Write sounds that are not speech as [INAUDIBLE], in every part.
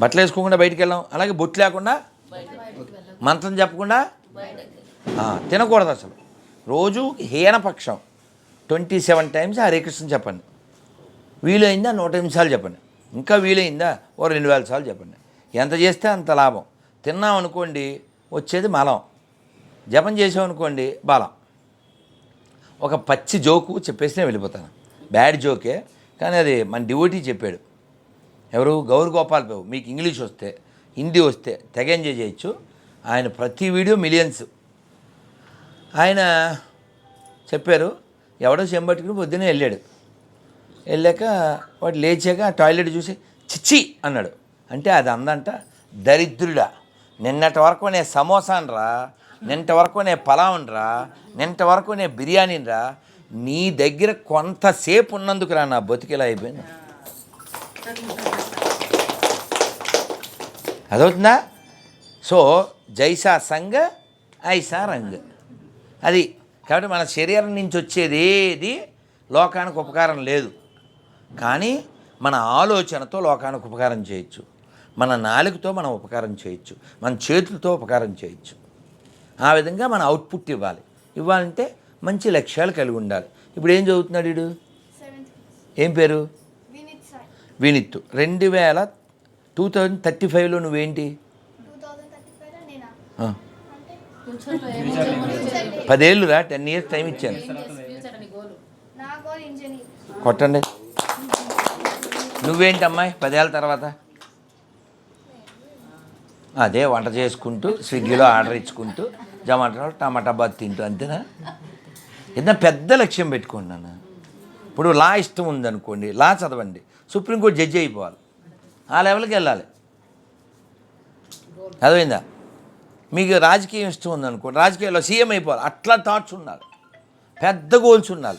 బట్టలు వేసుకోకుండా బయటికి వెళ్ళాం. అలాగే బొట్టు లేకుండా మంత్రం చెప్పకుండా తినకూడదు అసలు. రోజు హీనపక్షం. Twenty seven times Hare Krishna చెప్పండి. వీలైందా? నూట నిమిషాలు చెప్పండి. ఇంకా వీలైందా? ఓ రెండు వేల సార్లు చెప్పండి. ఎంత చేస్తే అంత లాభం. తిన్నాం అనుకోండి వచ్చేది మలం. జపం చేసాం అనుకోండి బలం. ఒక పచ్చి జోకు చెప్పేసి నేను వెళ్ళిపోతాను. బ్యాడ్ జోకే కానీ అది మన డివోటీ చెప్పాడు. ఎవరు? గౌర్ గోపాల్ బాబు. మీకు ఇంగ్లీష్ వస్తే హిందీ వస్తే తెగ ఎంజాయ్ చేయొచ్చు. ఆయన ప్రతి వీడియో మిలియన్స్ ఆయన చెప్పారు ఎవడో చెంబట్టుకుని పొద్దున్నే వెళ్ళాడు. వెళ్ళాక వాడు లేచాక టాయిలెట్ చూసి చిచ్చి అన్నాడు. అంటే అది అందంట దరిద్రుడా. నిన్నటి వరకు నేను సమోసానరా నిన్నటి వరకు నేను పలావనరా నిన్నటి వరకు నేను బిర్యానీరా నీ దగ్గర కొంతసేపు ఉన్నందుకు రా నా బతికిలా అయిపోయింది. అదవుతుందా? సో జైసా సంగ ఐసా రంగ్. అది కాబట్టి మన శరీరం నుంచి వచ్చేది ఏది? లోకానికి ఉపకారం లేదు. కానీ మన ఆలోచనతో లోకానికి ఉపకారం చేయొచ్చు. మన నాలుగుతో మనం ఉపకారం చేయొచ్చు. మన చేతులతో ఉపకారం చేయొచ్చు. ఆ విధంగా మన అవుట్పుట్ ఇవ్వాలి. ఇవ్వాలంటే మంచి లక్ష్యాలు కలిగి ఉండాలి. ఇప్పుడు ఏం చదువుతున్నాడు వీడు? ఏం పేరు? వినిత్ సార్. వినిత్. రెండు వేల టూ థౌజండ్ థర్టీ ఫైవ్లో నువ్వేంటి? పదేళ్ళు రా టెన్ ఇయర్స్ టైం ఇచ్చాను. ఫ్యూచర్ అని గోలు నా గోల్ ఇంజనీర్ కొట్టండి. నువ్వేంటి అమ్మాయి? పదేళ్ళ తర్వాత? అదే వంట చేసుకుంటూ స్విగ్గీలో ఆర్డర్ ఇచ్చుకుంటూ జమాటో టమాటా బాత్ తింటూ అంతేనా? ఏదైనా పెద్ద లక్ష్యం పెట్టుకోండి నాన్న. ఇప్పుడు లా ఇష్టం ఉందనుకోండి లా చదవండి. సుప్రీంకోర్టు జడ్జి అయిపోవాలి. ఆ లెవెల్కి వెళ్ళాలి. అర్థమైందా? మీకు రాజకీయం ఇష్టం ఉందనుకోండి రాజకీయాల్లో సీఎం అయిపోవాలి. అట్లా థాట్స్ ఉండాలి. పెద్ద గోల్స్ ఉండాలి.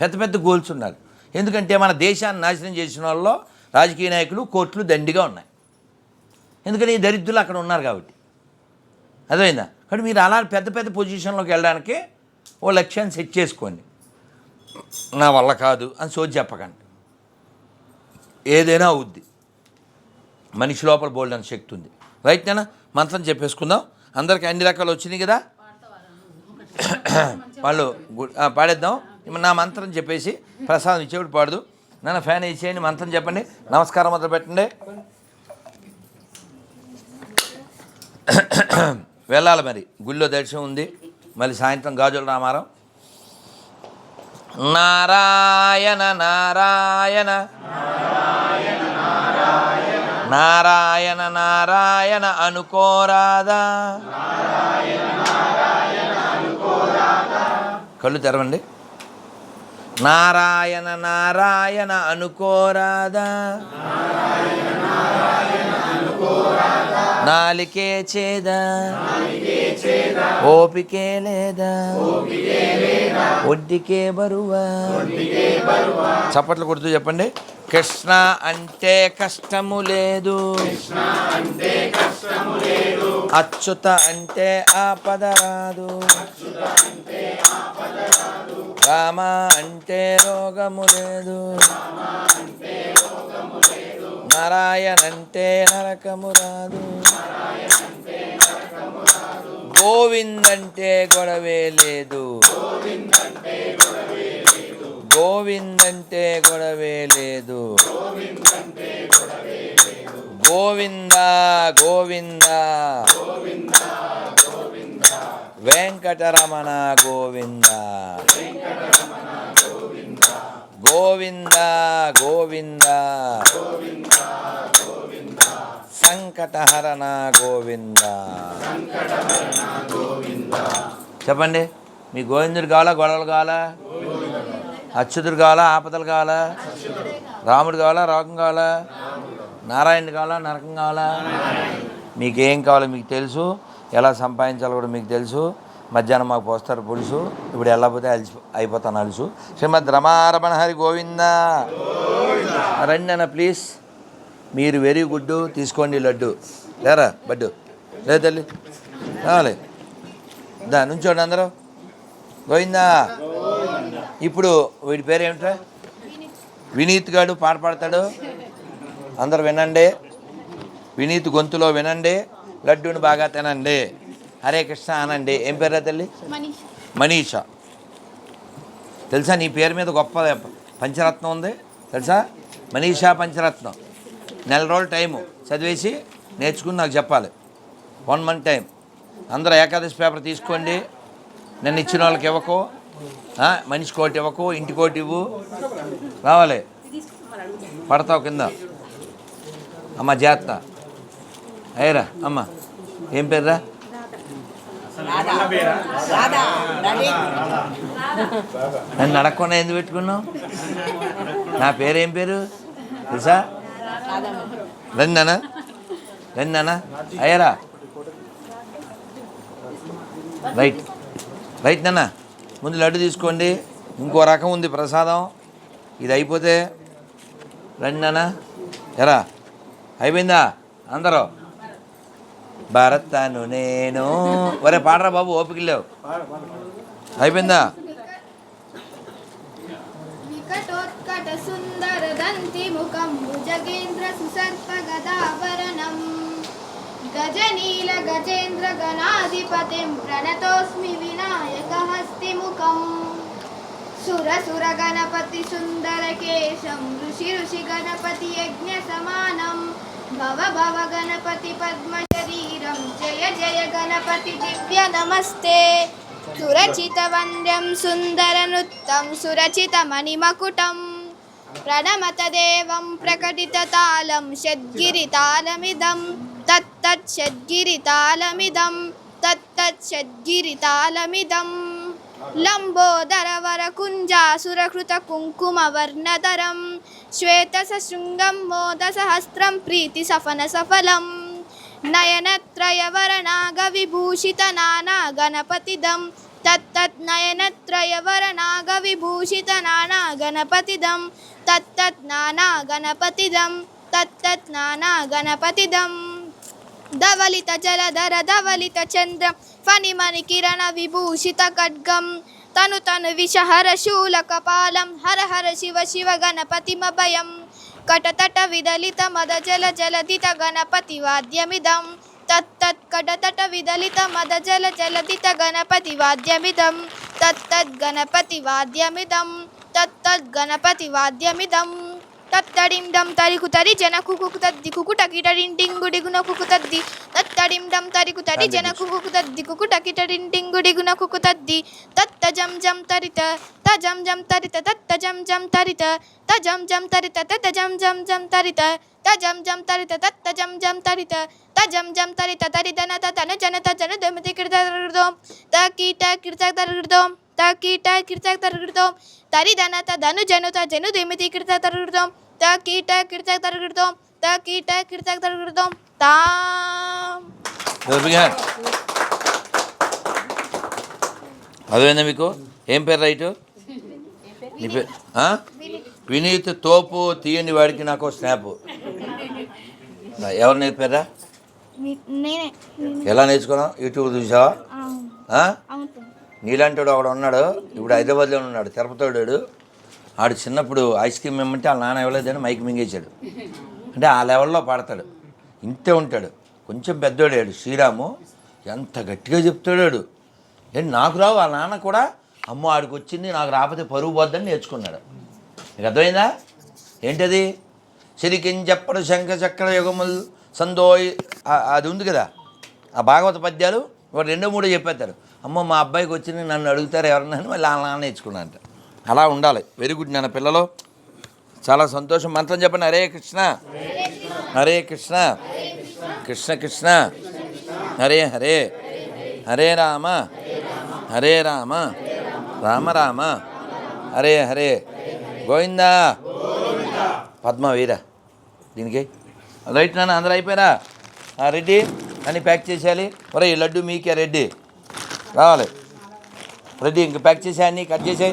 పెద్ద పెద్ద గోల్స్ ఉండాలి. ఎందుకంటే మన దేశాన్ని నాశనం చేసిన వాళ్ళలో రాజకీయ నాయకులు కోర్టులు దండిగా ఉన్నాయి. ఎందుకని? ఈ దరిద్రులు అక్కడ ఉన్నారు కాబట్టి. అర్థమైందా? కాబట్టి మీరు అలా పెద్ద పెద్ద పొజిషన్లోకి వెళ్ళడానికి ఓ లక్ష్యాన్ని సెట్ చేసుకోండి. నా వల్ల కాదు అని సోచి చెప్పకండి. ఏదైనా అవుద్ది. మనిషి లోపల బోల్డ్ అని శక్తి ఉంది. రైట్ నేనా మంత్రం చెప్పేసుకుందాం. అందరికి అన్ని రకాలు వచ్చినాయి కదా? వాళ్ళు పాడేద్దాం. నా మంత్రం చెప్పేసి ప్రసాదం ఇచ్చేప్పుడు పాడదు. నన్ను ఫ్యాన్ ఇచ్చేయండి మంత్రం చెప్పండి. నమస్కారం మొదలు పెట్టండి. వెళ్ళాలి మరి. గుళ్ళో దర్శనం ఉంది. మళ్ళీ సాయంత్రం గాజుల రామారం నారాయణ నారాయణ నారాయణ. నారాయణ నారాయణ అనుకోరాదా కళ్ళు తెరవండి. నారాయణ నారాయణ అనుకోరాదా నాలికే చేదా? ఓపికే లేదా? ఒడ్డికే బరువా? చప్పట్లు కొడుతూ చెప్పండి. కృష్ణ అంటే కష్టము లేదు. అచ్యుత అంటే ఆపద రాదు. రామ అంటే రోగము లేదు. నారాయణంటే నరకము రాదు గోవిందంటే గొడవే లేదు. గోవిందంటే గొడవే లేదు. గోవింద గోవింద. వెంకటరమణ గోవింద. గోవింద గోవింద. సంకటహరణ గోవింద. చెప్పండి మీ గోవిందుడు కావాలా గొడవలు కావాలా? అచ్యుతుడు కావాలా ఆపదలు కావాలా? రాముడు కావాలా రోగం కావాలా? నారాయణుడు కావాలా నరకం కావాలా? మీకేం కావాలో మీకు తెలుసు. ఎలా సంపాదించాలో కూడా మీకు తెలుసు. మధ్యాహ్నం మాకు పోస్తారు పులుసు. ఇప్పుడు వెళ్ళకపోతే అలిసి అయిపోతాను అలుసు. శ్రీమద్ రమారమణ హరి గోవింద. రండి అన్న ప్లీజ్ మీరు వెరీ గుడ్ తీసుకోండి లడ్డు. లేరా బడ్డు? లేదు తల్లి. రావాలి దా నుంచోండి అందరూ. గోవిందా. ఇప్పుడు వీడి పేరు ఏమిట్రా? వినీత్ గాడు పాట పాడతాడు. అందరు వినండి. వినీత్ గొంతులో వినండి. లడ్డూని బాగా తినండి. హరే కృష్ణ అనండి. ఏం పేరా తల్లి? మనీష్. మనీషా. తెలుసా నీ పేరు మీద గొప్ప పంచరత్నం ఉంది? తెలుసా? మనీషా పంచరత్నం. నెల రోజుల టైము చదివేసి నేర్చుకుని నాకు చెప్పాలి. One month time. అందరూ ఏకాదశి పేపర్ తీసుకోండి. నన్ను ఇచ్చిన వాళ్ళకి ఇవ్వకు. మనిషి కోటి ఇవ్వకు ఇంటి కోటి ఇవ్వు. రావాలి. పడతావు కింద. అమ్మ జాగ్రత్త. అయ్యరా అమ్మ. ఏం పేరురా? నన్ను అడగకుండా ఎందుకు పెట్టుకున్నావు? నా పేరు ఏం పేరు? తెలుసా? రండి నాన్న. రండి నాన్న. అయ్యారా. రైట్ రైట్ నాన్న. ముందు లడ్డు తీసుకోండి. ఇంకో రకం ఉంది ప్రసాదం. ఇది అయిపోతే రండి నాన్న. ఎరా. అయిపోయిందా? అందరూ. భరతను నేను. ఒరే పాడరా బాబు ఓపిక లేవు. అయిపోయిందా? ముఖం భుజగేంద్ర సుసర్ప గదాభరణం. గజనీల గజేంద్ర గణాధిపతిం ప్రణతోస్మి వినాయక హస్తి ముఖం సుర గణపతి సుందర కేశం ఋషి ఋషి గణపతి యజ్ఞ సమానం. భవ భవ గణపతి పద్మ శరీరం జయ జయ గణపతి దివ్య నమస్తే. సురచిత వంద్యం సుందర నృత్తం సురచిత మణిమకుటం. ప్రణమతదేవం ప్రకటిత తాళం షడ్గిరి తాళమిదం తత్తత్ షడ్గిరి తాళమిదం తత్తత్ షడ్గిరి తాళమిదం లంబోదర వర కుంజాసురకృత కుంకుమ వర్ణధరం శ్వేత శృంగం మోద సహస్రం ప్రీతి సఫన సఫలం నయనత్రయవరనాగ విభూషిత నానా గణపతిదం తత్తత్ నయనత్రయవరనాగ విభూషిత నానా గణపతిదం తత్తత్ నానా గణపతిదం తత్తత్ నానా గణపతిదం. ధవలిత జలధర ధవలిత చంద్రం ఫణిమణి కిరణ విభూషిత ఖడ్గం. తను తను విషహర శూల కపాలం హర హర శివ శివ గణపతిమభయం కటతట విదలిత మద జల జలదిత గణపతి వాద్యమిదం. తత్తత్ కటతట విదలిత మద జల జలదిత గణపతి వాద్యమిదం. తత్తద్ గణపతి వాద్యమిదం. तत्तद् गणपतिवाद्यमिदं तत्तडिं डं तरि कुतरि जन कुकुकुतद्दि कुकुटकिटरिं टिङ्गुडिगुण कुकुतद्दि तत्तडिं डं तरि कुतरि जन कुकुकुतद्दि कुकुटकिटरिं टिङ्गुडिगुण कुकुतद्दि तत्तजं जं तरित तजं जं तरित तत्तजं जं तरित। तजं जं तरित ततजं जं जं तरित। तजं जं तरित तत्तजं जं तरित। तजं जं तरित तरितन तन जन तजन दमति कृतकृदों तकीटकृतकृदों త కీట కిడత తరగడదోం త కీట కిడత తరగడదోం తరిదన త ధను జను త జను దిమితి కిడత తరగడదోం త కీట తరగడదోం త కీట తరగడదోం తాం. అదేనా మీకు? ఏం పేరు రైటు? నీ పేరు? వినీత్ తోపు తీయని వాడికి నాకు స్నాప్. ఎవరు నేర్పారా ఎలా నేర్చుకున్నావు? యూట్యూబ్ చూసావా? నీలాంటి వాడు ఒకడు ఉన్నాడు ఇప్పుడు హైదరాబాద్లో ఉన్నాడు తిరుపతోడు ఆడు చిన్నప్పుడు ఐస్ క్రీమ్ ఇమ్మంటే వాళ్ళ నాన్న ఇవ్వలేదని మైక్ మింగేశాడు. అంటే ఆ లెవెల్లో పాడతాడు. ఇంతే ఉంటాడు. కొంచెం పెద్దోడాడు శ్రీరాము. ఎంత గట్టిగా చెప్తాడాడు ఏంటి నాకు రావు వాళ్ళ నాన్న కూడా అమ్మో ఆడికి వచ్చింది నాకు రాకపోతే పరుగు పోద్దని నేర్చుకున్నాడు. నీకు అర్థమైందా? ఏంటది? సిరికించెప్పడు శంఖ చక్ర యుగములు సందోయ్ అది ఉంది కదా? ఆ భాగవత పద్యాలు వాడు రెండో మూడో చెప్పేస్తారు. అమ్మ మా అబ్బాయికి వచ్చింది నన్ను అడుగుతారు ఎవరన్నా అని మళ్ళీ అలా నాన్న నేర్చుకున్నా అంట అలా ఉండాలి. వెరీ గుడ్ నాన్న పిల్లలు. చాలా సంతోషం. మంత్రం చెప్పండి. హరే కృష్ణ. హరే కృష్ణ. కృష్ణ కృష్ణ. హరే హరే. హరే రామ. హరే రామ. రామ రామ. హరే హరే. గోవిందా. పద్మ వీరా దీనికి. రైట్ నాన్న అందరూ అయిపోయారా? ఆ, రెడ్డి అని ప్యాక్ చేసేయాలి. ఒరే ఈ లడ్డు మీకే రెడ్డి. రావాలి. రెడీ ఇంక ప్యాక్ చేసేయని కట్ చేసేయి.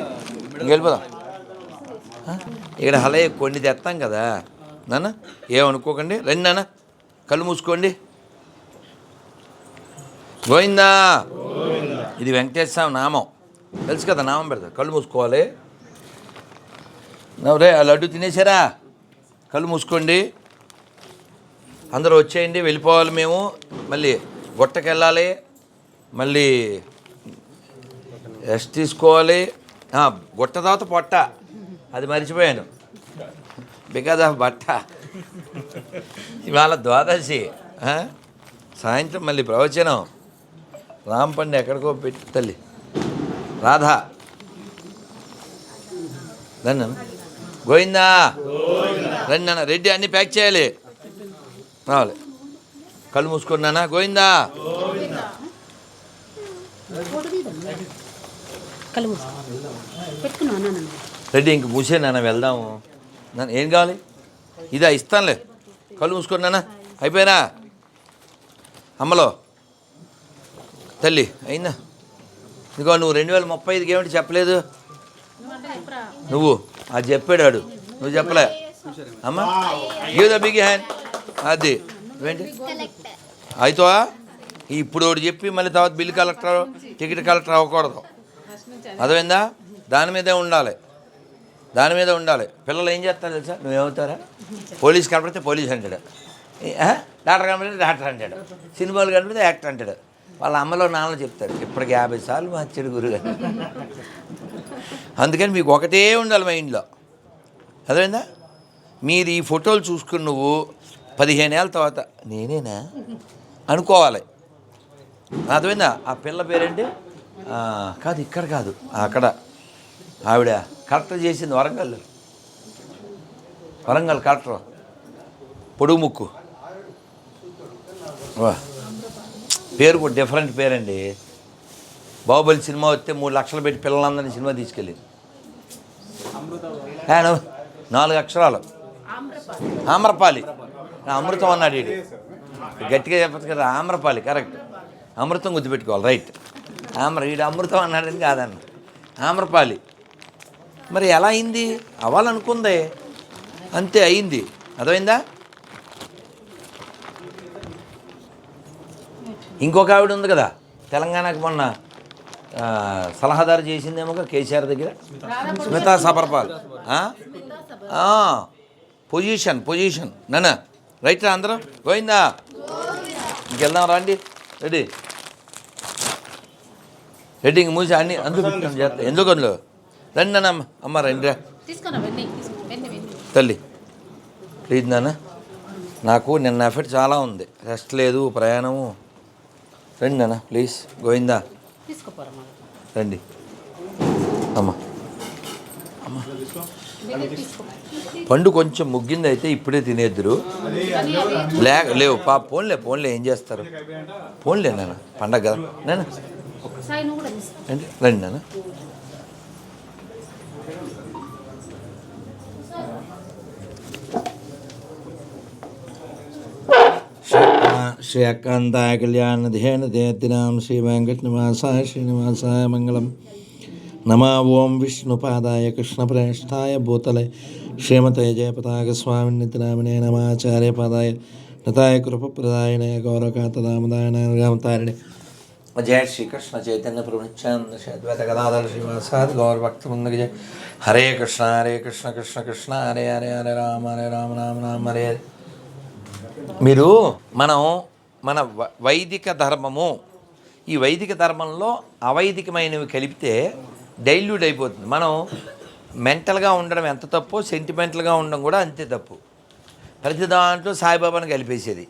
ఇంక వెళ్ళిపోదాం. ఇక్కడ హలే కొన్ని తెస్తాం కదా. నాన్న ఏమనుకోకండి రండి నాన్న కళ్ళు మూసుకోండి. గోవిందా? ఇది వెంకటేశ్వర స్వామి నామం. తెలుసు కదా నామం పెడతా కళ్ళు మూసుకోవాలి. నవ్వురే ఆ లడ్డు తినేసారా? కళ్ళు మూసుకోండి. అందరూ వచ్చేయండి వెళ్ళిపోవాలి మేము. మళ్ళీ గుట్టకెళ్ళాలి. మళ్ళీ రెస్ట్ తీసుకోవాలి. బుట్ట గుట్ట తర్వాత పొట్ట. అది మర్చిపోయాను. బికాజ్ ఆఫ్ బట్ట. ఇవాళ ద్వాదశి. సాయంత్రం మళ్ళీ ప్రవచనం. రాంపండి ఎక్కడికో పెట్టి తల్లి. రాధా. రండి గోయిందా రండి అన్న. రెడ్డి అన్నీ ప్యాక్ చేయాలి. రావాలి. కళ్ళు మూసుకున్నానా? గోయిందా కళ్ళు మూసుకో పెట్టుకున్నాను నాన్న? రెడ్డి ఇంక మూసే నాన్న వెళ్దాము. నాన్న ఏం కావాలి? ఇదా ఇస్తానులే. కళ్ళు మూసుకున్నానా అయిపోయినా? అమ్మలో. తల్లి అయిందా? ఇదిగో నువ్వు రెండు వేల ముప్పై ఐదుకి ఏమిటి చెప్పలేదు? నువ్వు. అది చెప్పాడు నువ్వు చెప్పలే. అమ్మా. గివ్ ద బిగ్ హ్యాండ్ అది. ఏంటి అయితోవా? ఇప్పుడు ఒకటి చెప్పి మళ్ళీ తర్వాత బిల్ కలెక్టర్ టికెట్ కలెక్టర్ అవ్వకూడదు. అర్థమైందా? దాని మీదే ఉండాలి. దాని మీద ఉండాలి. పిల్లలు ఏం చేస్తారు తెలుసా? నువ్వేమవుతారా పోలీస్ కనపడితే పోలీస్ అంటాడు. డాక్టర్ కనపడితే డాక్టర్ అంటాడు. సినిమాలు కనపడితే యాక్టర్ అంటాడు. వాళ్ళ అమ్మలో నాన్న చెప్తారు ఇప్పటికి యాభై సార్లు మార్చాడు గురుగారు అందుకని మీకు ఒకటే ఉండాలి మైండ్లో అర్థమైందా? మీరు ఈ ఫోటోలు చూసుకుని నువ్వు పదిహేను ఏళ్ళ తర్వాత నేనేనా? అనుకోవాలి. అర్థమైందా? ఆ పిల్ల పేరేంటి? కాదు ఇక్కడ కాదు. అక్కడ. ఆవిడ కలెక్టర్ చేసింది వరంగల్. వరంగల్ కలెక్టర్. పొడుగు ముక్కు వా. పేరు కూడా డిఫరెంట్ పేరండి. బాహుబలి సినిమా వస్తే మూడు లక్షలు పెట్టి పిల్లలందరినీ సినిమా తీసుకెళ్ళింది. ఆయన నాలుగు అక్షరాలు. ఆమ్రపాలి. అమృతం అన్నాడు గట్టిగా చెప్పచ్చు కదా ఆమ్రపాలి కరెక్ట్. అమృతం గుర్తుపెట్టుకోవాలి రైట్. ఆమ్ర వీడు అమృతం అన్నాడని కాదన్న ఆమ్రపాలి. మరి ఎలా అయింది? అవ్వాలనుకుంది. అంతే అయింది. అర్థమైందా? ఇంకొక ఆవిడ ఉంది కదా తెలంగాణకు మొన్న సలహాదారు చేసిందేమో కేసీఆర్ దగ్గర. స్మితా సబర్పాల్. Position position. నన్న రైట్ రా అందరం. పోయిందా ఇంకెళ్దాం రండి రెడీ. ఇంక మూసి అన్ని చేస్తా. ఎందుకు అందులో? రండి నాన్న అమ్మ అమ్మ రండి తల్లి ప్లీజ్ నాన్న నాకు నిన్న ఎఫెక్ట్ చాలా ఉంది. రెస్ట్ లేదు ప్రయాణము. రండి నాన్న ప్లీజ్ గోవిందా. రండి. అమ్మ. తీసుకో. పండు కొంచెం ముగ్గింది అయితే ఇప్పుడే తినేద్దురు. లేవు పా పోన్లే పోన్లే ఏం చేస్తారు? పోన్లే నాన్న పండగ కదా. నాన్న సాయి నువ్వు కూడా తీసుకో రండి రండి నాన్న శ్రీ అక్కాంతాయ కళ్యాణ ధ్యేన దేతినాం శ్రీ వెంకటనివాసాయ శ్రీనివాసాయ మంగళం నమా ఓం విష్ణుపాదాయ కృష్ణప్రేష్ఠాయ భూతలే శ్రీమతే జయపతాక స్వామి నితినామినే నమాచార్య పదాయ నతాయ కృపప్రదాయనే గౌరకాతదామదాయన రామతారిణి జయ శ్రీకృష్ణ చైతన్య ప్రవృత్యానంద శ్వేత గదాధర శ్రీవాసాది గౌర భక్త ముందుకు జయ హరే కృష్ణ హరే కృష్ణ కృష్ణ కృష్ణ హరే హరే హరే రామ హరే రామ రామ రామ హరే మీరు మనం మన వైదిక ధర్మము ఈ వైదిక ధర్మంలో అవైదికమైనవి కలిపితే డైల్యూట్ అయిపోతుంది. మనం మెంటల్గా ఉండడం ఎంత తప్పు సెంటిమెంటల్గా ఉండడం కూడా అంతే తప్పు. ప్రతి దాంట్లో సాయిబాబాను కలిపేసేది.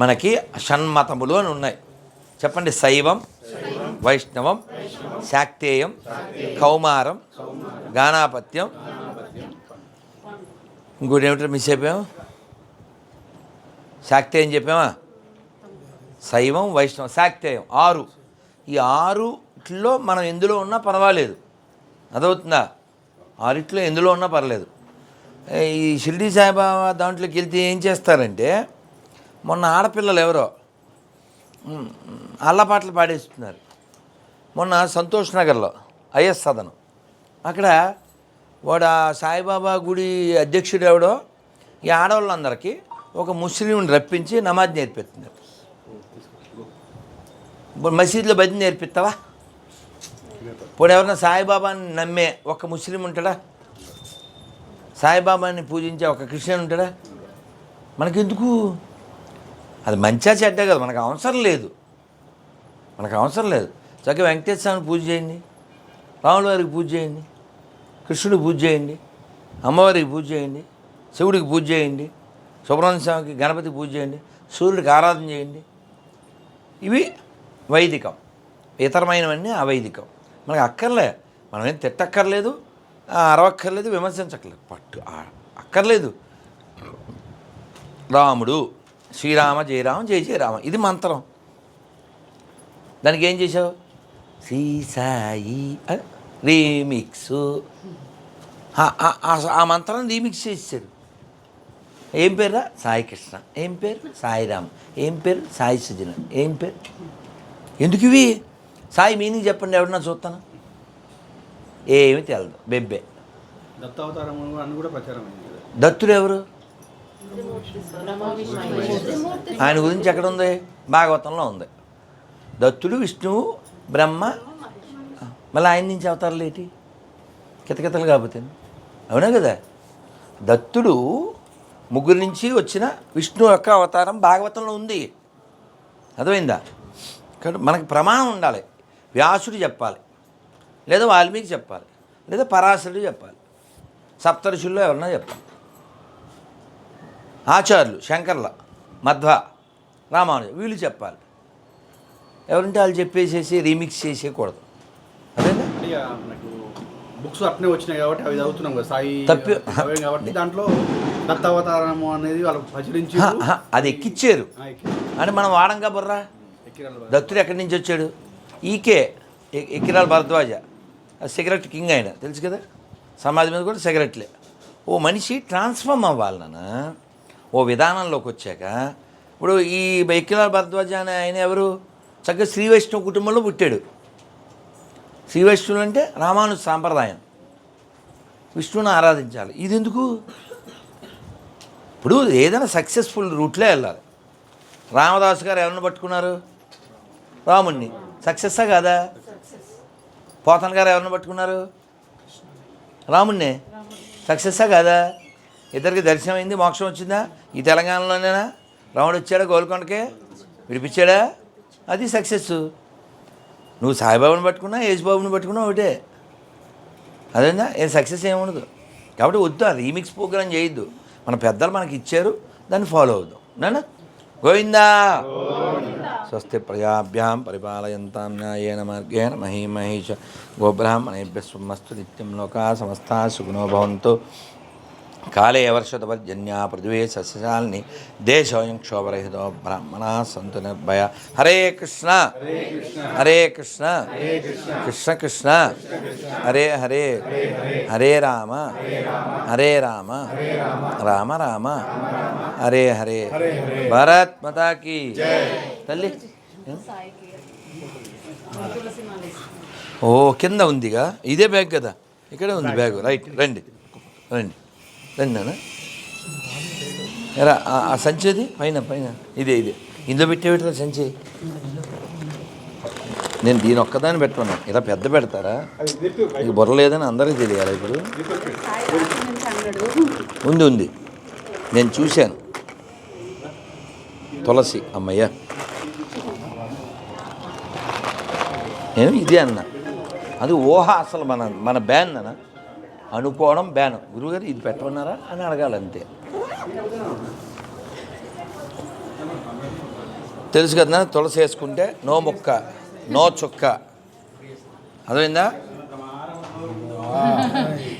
మనకి షణ్మతములు అని ఉన్నాయి. చెప్పండి శైవం వైష్ణవం శాక్తేయం కౌమారం గానాపత్యం. ఇంకోటి ఏమిటో మిస్ అయిపోయాం శాక్తేయం చెప్పామా శైవం వైష్ణవం శాక్తేయం ఆరు. ఈ ఆరుట్లో మనం ఎందులో ఉన్నా పర్వాలేదు. అదవుతుందా ఆరిట్లో ఎందులో ఉన్నా పర్లేదు. ఈ షిరిడి సాయిబాబా దాంట్లోకి వెళ్తే ఏం చేస్తారంటే మొన్న ఆడపిల్లలు ఎవరో? అల్లపాటలు పాడేస్తున్నారు. మొన్న సంతోష్ నగర్లో ఐఎస్ సదనం. అక్కడ వాడు ఆ సాయిబాబా గుడి అధ్యక్షుడు ఎవడో? ఈ ఆడవాళ్ళందరికీ ఒక ముస్లింని రప్పించి నమాజ్ నేర్పిస్తున్నారు. మసీద్లో మసీదులో నేర్పిస్తావా? ఇప్పుడు ఎవరన్నా సాయిబాబాని నమ్మే ఒక ముస్లిం ఉంటాడా? సాయిబాబాని పూజించే ఒక క్రిస్టియన్ ఉంటాడా? మనకెందుకు? అది మంచిగా చెడ్డ కదా మనకు అవసరం లేదు. మనకు అవసరం లేదు. చక్కగా వెంకటేశ్వర స్వామిని పూజ చేయండి. రాముల వారికి పూజ చేయండి. కృష్ణుడికి పూజ చేయండి. అమ్మవారికి పూజ చేయండి. శివుడికి పూజ చేయండి. సుబ్రహ్మణ్య స్వామికి గణపతి పూజ చేయండి. సూర్యుడికి ఆరాధన చేయండి. ఇవి వైదికం. ఇతరమైనవన్నీ అవైదికం. మనకు అక్కర్లే. మనం ఏం తిట్టక్కర్లేదు అరవక్కర్లేదు విమర్శించక్కర్లేదు. పట్టు అక్కర్లేదు. రాముడు శ్రీరామ జయరామ జయ జయరామ. ఇది మంత్రం. దానికి ఏం చేసావు శ్రీ సాయి రీమిక్స్. ఆ- మంత్రం రీమిక్స్ చేశారు ఏం పేరురా? సాయి కృష్ణ. ఏం పేరు? సాయిరామ్ ఏం పేరు? సాయి సుజన. ఏం పేరు? ఎందుకు ఇవి? సాయి మీనింగ్ చెప్పండి ఎవరన్నా చూస్తాను. ఏమి తెలదు. బెబ్బే. దత్తావతారం కూడా ప్రచారం. దత్తుడు ఎవరు? ఆయన గురించి ఎక్కడ ఉంది? భాగవతంలో ఉంది. దత్తుడు విష్ణువు బ్రహ్మ. మళ్ళీ ఆయన నుంచి అవతారాలు ఏంటి? కితకితలు కాకపోతే అవునా కదా? దత్తుడు ముగ్గురు నుంచి వచ్చిన విష్ణు యొక్క అవతారం భాగవతంలో ఉంది. అర్థమైందా? కాబట్టి మనకి ప్రమాణం ఉండాలి. వ్యాసుడు చెప్పాలి. లేదా వాల్మీకి చెప్పాలి. లేదా పరాశరుడు చెప్పాలి. సప్తఋషుల్లో ఎవరన్నా చెప్పాలి. ఆచార్యులు శంకర్ల మధ్వ రామానుజ వీళ్ళు చెప్పాలి. ఎవరంటే వాళ్ళు చెప్పేసేసి రీమిక్స్ చేసేయకూడదు. అదేనా మనకు బుక్స్ అట్నే వచ్చినాయి కాబట్టి అవి చదువుతున్నాం కదా సాయి తప్పి- కాబట్టి దాంట్లో దత్తావతారము అనేది వాళ్ళు ప్రచురించి అది ఎక్కిచ్చారు. అంటే మనం వాడంగా బుర్రా? దత్తుడు ఎక్కడి నుంచి వచ్చాడు? E K Ekkirala Bharadwaj. Cigarette king ఆయన తెలుసు కదా? సమాజం మీద కూడా సిగరెట్లే. ఓ మనిషి ట్రాన్స్ఫార్మ్ అవ్వాలి నాన్న. ఓ విధానంలోకి వచ్చాక ఇప్పుడు ఈ ఎక్కిరాల భరద్వాజ అనే ఆయన ఎవరు? చక్కగా శ్రీ వైష్ణవ కుటుంబంలో పుట్టాడు. శ్రీ వైష్ణవులు అంటే రామాను సాంప్రదాయం. విష్ణువుని ఆరాధించాలి. ఇది ఎందుకు ఇప్పుడు ఏదైనా సక్సెస్ఫుల్ రూట్లో వెళ్ళాలి. రామదాసు గారు ఎవరిని పట్టుకున్నారు? రాముణ్ణి. సక్సెస్సా కాదా? పోతన్ గారు ఎవరిని పట్టుకున్నారు? రాముణ్ణే. సక్సెస్సా కాదా? ఇద్దరికి దర్శనం అయింది మోక్షం వచ్చిందా? ఈ తెలంగాణలోనేనా? రాముడు వచ్చాడా గోల్కొండకే? విడిపించాడా? అది సక్సెస్ నువ్వు సాయిబాబుని పట్టుకున్నా యేసుబాబుని పట్టుకున్నా ఒకటే. అదేనా ఏ సక్సెస్ ఏముండదు. కాబట్టి వద్దు ఆ రీమిక్స్ ప్రోగ్రామ్ చేయొద్దు. మన పెద్దలు మనకి ఇచ్చారు దాన్ని ఫాలో అవుదాం. నాన్న గోవిందా? స్వస్తి ప్రజాభ్యాం పరిపాలయంతాం న్యాయేన మార్గేణ మహీమహేష గోబ్రాహ్మణేభ్య స్వమస్తు నిత్యం లోకా సమస్త సుగుణో భవంతు. కాళే వర్షతపర్జన్యా పృథివీ సస్యశాలిని దేశోయం క్షోభరహితో బ్రాహ్మణా సంతు నిర్భయ హరే కృష్ణ హరే కృష్ణ కృష్ణ కృష్ణ హరే హరే హరే రామ హరే రామ రామ రామ హరే హరే భారత్ మాతాకి తల్లి ఓ కింద ఉందిగా? ఇదే బ్యాగ్ కదా? ఇక్కడే ఉంది బ్యాగ్ రైట్ రండి. రండి. రండి ఎరా ఆ- ఆ సంచేది పైన పైన. ఇదే ఇదే. ఇందులో పెట్టేవిట్రా సంచి? నేను దీని ఒక్కదాన్ని పెట్టుకున్నా. ఇలా పెద్ద పెడతారా? నీకు బుర్ర లేదని అందరికీ తెలియాలి ఇప్పుడు? ఉంది ఉంది. నేను చూశాను. తులసి అమ్మయ్య. నేను ఇదే అన్నా. అది ఊహ అసలు మన మన బ్యాన్ అన్న. అనుకోవడం బ్యాన్. గురువుగారు ఇది పెట్టమన్నారా అని అడగాలి అంతే తెలుసు కదా తులసి వేసుకుంటే నో ముక్క నో చుక్క. అర్థమైందా?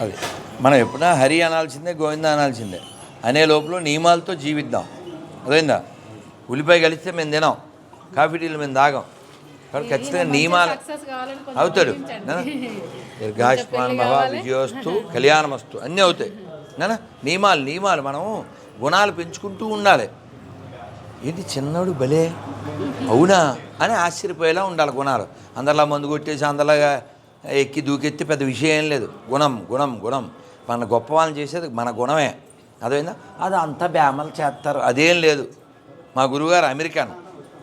అది. మనం ఎప్పుడైనా హరి అనాల్సిందే గోవింద అనాల్సిందే. అనే లోపల నియమాలతో జీవిద్దాం. అర్థమైందా? ఉల్లిపాయ కలిస్తే మేము తినాం కాఫీ టీలు మేము తాగాం. కాబట్టి ఖచ్చితంగా నియమాలు అవుతాడు జీవించండి. [LAUGHS] దీర్ఘాయుష్మాన్ భవ విజయోస్తు కళ్యాణమస్తు అన్నీ అవుతాయి. నానా? నియమాలు నియమాలు. మనం గుణాలు పెంచుకుంటూ ఉండాలి. ఏంటి చిన్నోడు భలే? అవునా? అని ఆశ్చర్యపోయేలా ఉండాలి గుణాలు. అందరిలా మందు కొట్టేసి అందరిలాగా ఎక్కి దూకెత్తి పెద్ద విషయం ఏం లేదు. గుణం గుణం గుణం. మన గొప్ప వాళ్ళని చేసేది మన గుణమే. అదేందా అది అంతా బ్యామలు చేస్తారు. అదేం లేదు. మా గురువుగారు అమెరికన్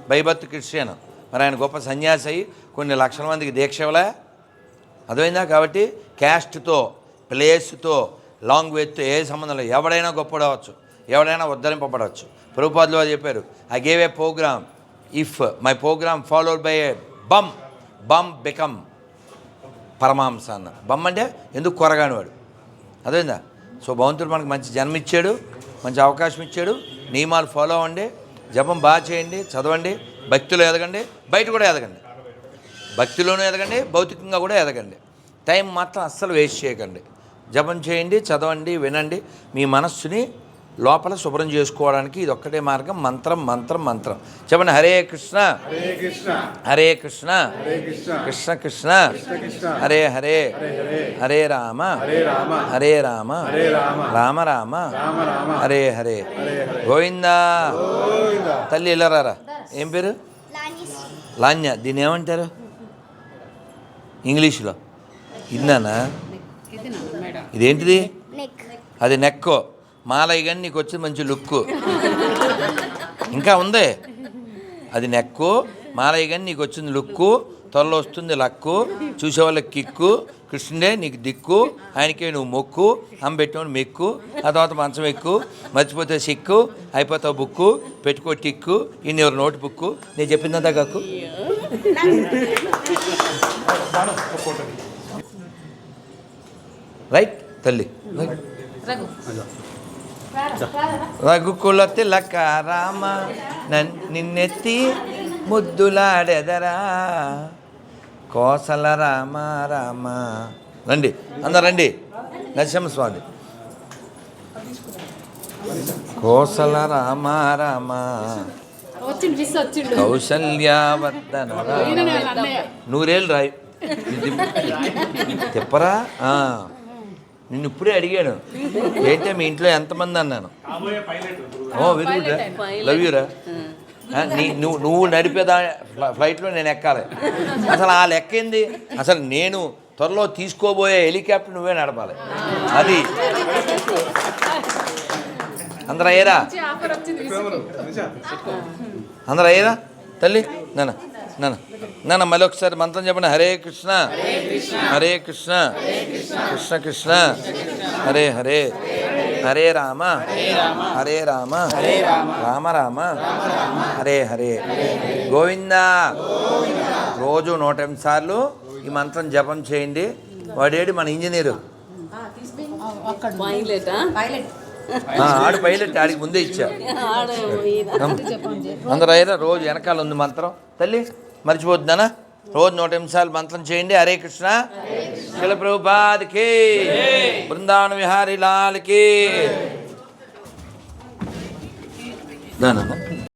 బైబత్ క్రిస్టియన్. మరి ఆయన గొప్ప సన్యాసి అయి కొన్ని లక్షల మందికి దీక్ష ఇవ్వలే. అర్థమైందా? కాబట్టి క్యాస్ట్తో ప్లేస్తో లాంగ్వేజ్తో ఏ సంబంధం లేదు. ఎవడైనా గొప్పడవచ్చు ఎవడైనా ఉద్ధరింపబడవచ్చు. ప్రభుపాదులు అది చెప్పారు I gave a program if my program followed by a bum bum become Paramahamsa అన్న. బమ్ అంటే ఎందుకు కొరగాని వాడు అదేందా సో భగవంతుడు మనకు మంచి జన్మ ఇచ్చాడు మంచి అవకాశం ఇచ్చాడు. నియమాలు ఫాలో అవ్వండి. జపం బాగా చేయండి చదవండి భక్తిలో ఎదగండి బయట కూడా ఎదగండి. భక్తిలోనూ ఎదగండి భౌతికంగా కూడా ఎదగండి. టైం మాత్రం అస్సలు వేస్ట్ చేయకండి. జపం చేయండి చదవండి వినండి. మీ మనస్సుని లోపల శుభ్రం చేసుకోవడానికి ఇది ఒక్కటే మార్గం. మంత్రం మంత్రం మంత్రం. చెప్పండి హరే కృష్ణ. హరే కృష్ణ. హరే కృష్ణ. హరే కృష్ణ. కృష్ణ కృష్ణ. కృష్ణ హరే హరే. హరే రామ. హరే రామ. హరే రామ. హరే రామ. హరే హరే. గోవిందా. గోవింద. తల్లి ఇలా రారా ఏం పేరు? లాన్య. దీన్ని ఏమంటారు? ఇంగ్లీష్లో. ఇన్నానా ఇది నా మేడం. ఇదేంటిది? నెక్. అది నెక్కో. మాలయ్య కానీ నీకు వచ్చింది మంచి లుక్ ఇంకా ఉంది. అది నెక్కు. మాలయ్య కానీ నీకు వచ్చింది లుక్కు. త్వరలో వస్తుంది లక్కు. చూసేవాళ్ళకి కిక్కు. కృష్ణుడే నీకు దిక్కు. ఆయనకే నువ్వు మొక్కు. అమ్మ మెక్కు. ఆ తర్వాత మంచం ఎక్కు. మర్చిపోతే సిక్కు. అయిపోతావు బుక్కు. పెట్టుకో టిక్కు ఇన్ని ఎవరు నోట్ బుక్కు? నేను చెప్పిందంతా కాకు. రైట్ తల్లి. రైట్ రఘుకుల తిలక రామ నన్ నిన్నెత్తి ముద్దులాడెదరా. కోసల రామ రామ. రండి అందరు రండి. నరసింహస్వామి. కోసల రామ రామ. అన్నయ్య. నూరేళ్ళు రాయి. [LAUGHS] తిప్పరా. నిన్ను ఇప్పుడే అడిగాను. ఏంటే మీ ఇంట్లో ఎంతమంది అన్నాను. ఓ వెరీ గుడ్ లవ్ యూరా నీ నువ్వు నువ్వు నడిపేదా ఫ్ల- ఫ్లైట్లో నేను ఎక్కాలి. అసలు ఆ లెక్క ఏంది? అసలు నేను త్వరలో తీసుకోబోయే హెలికాప్టర్ నువ్వే నడపాలి. అది. [LAUGHS] అందరూ అయ్యారా ఆఫర్ వచ్చింది. విసుగు. అందరూ అయ్యారా తల్లి నాన్న నాన్న నాన్న మళ్ళీ ఒకసారి మంత్రం చెప్పండి. హరే కృష్ణ. హరే కృష్ణ. కృష్ణ కృష్ణ. హరే హరే. హరే రామ. హరే రామ. రామ రామ. హరే హరే. గోవిందా. రోజు నూట ఎనిమిది సార్లు ఈ మంత్రం జపం చేయండి. వాడేడు మన ఇంజనీరు. ఆ, ఆడు పైలట్ ఆడికి ముందే ఇచ్చా. అందరూ అయ్యారా రోజు వెనకాల ఉంది మంత్రం. తల్లి మర్చిపోతున్నానా? రోజు నూట నిమిషాలు మంత్రం చేయండి. హరే కృష్ణ. శిల ప్రభుపాదికి బృందావన విహారీ లాల్కి దానన్నా